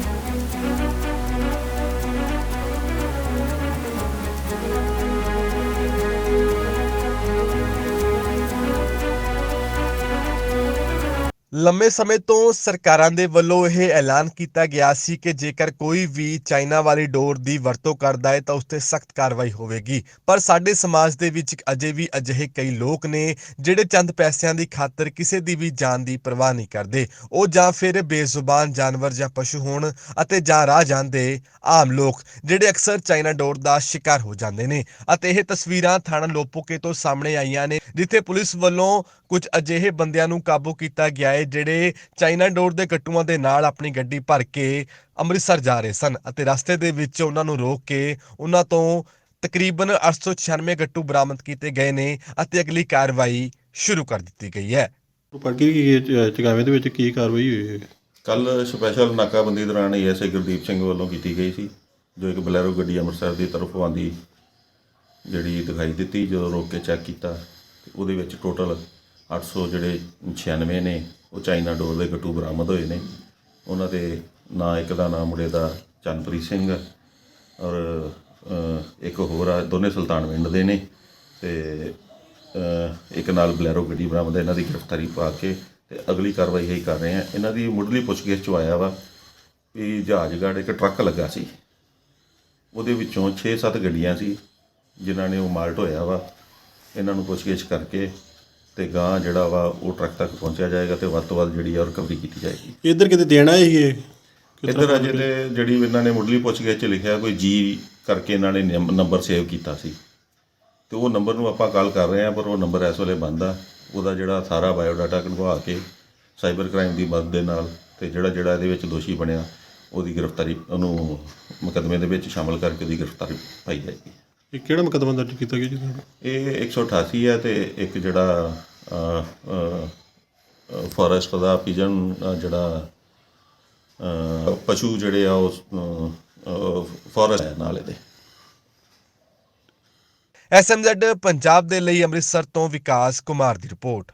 thank you ਲੰਮੇ ਸਮੇਂ ਤੋਂ ਸਰਕਾਰਾਂ ਦੇ ਵੱਲੋਂ ਇਹ ਐਲਾਨ ਕੀਤਾ ਗਿਆ ਸੀ ਕਿ ਜੇਕਰ ਕੋਈ ਵੀ ਚਾਈਨਾ ਵਾਲੀ ਡੋਰ ਦੀ ਵਰਤੋਂ ਕਰਦਾ ਹੈ ਤਾਂ ਉਸ ਤੇ ਸਖਤ ਕਾਰਵਾਈ ਹੋਵੇਗੀ। ਪਰ ਸਾਡੇ ਸਮਾਜ ਦੇ ਵਿੱਚ ਅਜੇ ਵੀ ਅਜਿਹੇ ਕਈ ਲੋਕ ਨੇ ਜਿਹੜੇ ਚੰਦ ਪੈਸਿਆਂ ਦੀ ਖਾਤਰ ਕਿਸੇ ਦੀ ਵੀ ਜਾਨ ਦੀ ਪਰਵਾਹ ਨਹੀਂ ਕਰਦੇ। ਉਹ ਜਾਂ ਫਿਰ ਬੇਜ਼ੁਬਾਨ ਜਾਨਵਰ ਜਾਂ ਪਸ਼ੂ ਹੋਣ ਅਤੇ ਜਾਂ ਰਾਹ ਜਾਂਦੇ ਆਮ ਲੋਕ, ਜਿਹੜੇ ਅਕਸਰ ਚਾਈਨਾ ਡੋਰ ਦਾ ਸ਼ਿਕਾਰ ਹੋ ਜਾਂਦੇ ਨੇ। ਅਤੇ ਇਹ ਤਸਵੀਰਾਂ ਥਾਣਾ ਲੋਪੋਕੇ ਤੋਂ ਸਾਹਮਣੇ ਆਈਆਂ ਨੇ, ਜਿੱਥੇ ਪੁਲਿਸ ਵੱਲੋਂ ਕੁਝ ਅਜਿਹੇ ਬੰਦਿਆਂ ਨੂੰ ਕਾਬੂ ਕੀਤਾ ਗਿਆ ਹੈ ਜਿਹੜੇ ਚਾਈਨਾ ਡੋਰ ਦੇ ਗੱਟੂਆਂ ਦੇ ਨਾਲ ਆਪਣੀ ਗੱਡੀ ਭਰ ਕੇ ਅੰਮ੍ਰਿਤਸਰ ਜਾ ਰਹੇ ਸਨ ਅਤੇ ਰਸਤੇ ਦੇ ਵਿੱਚ ਉਹਨਾਂ ਨੂੰ ਰੋਕ ਕੇ ਉਹਨਾਂ ਤੋਂ ਤਕਰੀਬਨ 896 ਗੱਟੂ ਬਰਾਮਦ ਕੀਤੇ ਗਏ ਨੇ ਅਤੇ ਅਗਲੀ ਕਾਰਵਾਈ ਸ਼ੁਰੂ ਕਰ ਦਿੱਤੀ ਗਈ ਹੈ। ਪਾਰਟੀ ਕੀ ਚਗਾਵੇਂ ਦੇ ਵਿੱਚ ਕੀ ਕਾਰਵਾਈ ਹੋਈ ਹੈ? ਕੱਲ ਸਪੈਸ਼ਲ ਨਾਕਾਬੰਦੀ ਦੌਰਾਨ ਏਐਸਆਈ ਗੁਰਦੀਪ ਸਿੰਘ ਵੱਲੋਂ ਕੀਤੀ ਗਈ ਸੀ ਜੋ ਇੱਕ ਬਲੈਰੋ ਗੱਡੀ ਅੰਮ੍ਰਿਤਸਰ ਦੀ ਤਰਫੋਂ ਆਂਦੀ ਜਿਹੜੀ ਦਿਖਾਈ ਦਿੱਤੀ ਜਦੋਂ ਰੋਕ ਕੇ ਚੈੱਕ ਕੀਤਾ ਉਹਦੇ ਵਿੱਚ ਟੋਟਲ 800 ਜਿਹੜੇ 96 ਨੇ ਉਹ ਚਾਈਨਾ ਡੋਰ ਦੇ ਗੱਟੂ ਬਰਾਮਦ ਹੋਏ ਨੇ। ਉਹਨਾਂ ਦੇ ਨਾਂ ਇੱਕ ਦਾ ਨਾਮ ਮੁੰਡੇ ਦਾ ਚੰਨਪ੍ਰੀਤ ਸਿੰਘ ਔਰ ਇੱਕ ਹੋਰ ਆ, ਦੋਨੇ ਸੁਲਤਾਨ ਸੁਲਤਾਨਵਿੰਡ ਦੇ ਨੇ ਤੇ ਇੱਕ ਨਾਲ ਬਲੈਰੋ ਗੱਡੀ ਬਰਾਮਦ ਇਹਨਾਂ ਦੀ ਗ੍ਰਿਫਤਾਰੀ ਪਾ ਕੇ ਤੇ ਅਗਲੀ ਕਾਰਵਾਈ ਇਹੀ ਕਰ ਰਹੇ ਆ ਇਹਨਾਂ ਦੀ ਮੁੱਢਲੀ ਪੁੱਛਗਿੱਛ ਚ ਆਇਆ ਵਾ ਵੀ ਜਹਾਜ਼ਗੜ੍ਹ ਇੱਕ ਟਰੱਕ ਲੱਗਾ ਸੀ। ਉਹਦੇ ਵਿੱਚੋਂ 6-7 ਗੱਡੀਆਂ ਸੀ ਜਿਨ੍ਹਾਂ ਨੇ ਉਹ ਮਾਲਟ ਹੋਇਆ ਵਾ। ਇਹਨਾਂ ਨੂੰ ਪੁੱਛਗਿੱਛ ਕਰਕੇ ਤੇ ਗਾਂ ਜਿਹੜਾ ਵਾ ਉਹ ਟਰੱਕ ਤੱਕ ਪਹੁੰਚਿਆ ਜਾਏਗਾ ਤੇ ਵੱਧ ਤੋਂ ਵੱਧ ਜਿਹੜੀ ਆ ਰਿਕਵਰੀ ਕੀਤੀ ਜਾਏਗੀ। ਇੱਧਰ ਕਿਤੇ ਦੇਣਾ ਹੀ ਇਹ? ਇੱਧਰ ਅਜੇ ਤੇ ਜਿਹੜੀ ਇਹਨਾਂ ਨੇ ਮੁੱਢਲੀ ਪੁੱਛਗਿੱਛ ਚ ਲਿਖਿਆ ਕੋਈ ਜੀ ਕਰਕੇ ਇਹਨਾਂ ਨੇ ਨੰਬ- ਨੰਬਰ ਸੇਵ ਕੀਤਾ ਸੀ। ਤੇ ਉਹ ਨੰਬਰ ਨੂੰ ਆਪਾਂ ਕਾਲ ਕਰ ਰਹੇ ਹਾਂ ਪਰ ਉਹ ਨੰਬਰ ਇਸ ਵੇਲੇ ਬੰਦ ਆ। ਉਹਦਾ ਜਿਹੜਾ ਸਾਰਾ ਬਾਇਓਡਾਟਾ ਕਢਵਾ ਕੇ ਸਾਈਬਰ ਕ੍ਰਾਈਮ ਦੀ ਮਦਦ ਦੇ ਨਾਲ ਤੇ ਜਿਹੜਾ ਜਿਹੜਾ ਇਹਦੇ ਵਿੱਚ ਦੋਸ਼ੀ ਬਣਿਆ ਉਹਦੀ ਗ੍ਰਿਫਤਾਰੀ ਉਹਨੂੰ ਮੁਕੱਦਮੇ ਦੇ ਵਿੱਚ ਸ਼ਾਮਲ ਕਰਕੇ ਉਹਦੀ ਗ੍ਰਿਫਤਾਰੀ ਪਾਈ ਜਾਏਗੀ। ਇਹ ਕਿਹੜਾ ਮੁਕੱਦਮਾ ਦਰਜ ਕੀਤਾ ਗਿਆ ਜੀ ਤੁਹਾਡਾ? ਇਹ 188 ਹੈ ਤੇ ਇੱਕ ਜਿਹੜਾ ਫੋਰੈਸਟ ਦਾ ਪਿਜਨ ਜਿਹੜਾ ਅ, ਪਸ਼ੂ ਜਿਹੜੇ ਆ ਉਹ ਫੋਰੈਸਟ ਹੈ ਨਾਲ ਇਹਦੇ। ਐਸਐਮਜ਼ੈਡ ਪੰਜਾਬ ਦੇ ਲਈ ਅੰਮ੍ਰਿਤਸਰ ਤੋਂ ਵਿਕਾਸ ਕੁਮਾਰ ਦੀ ਰਿਪੋਰਟ।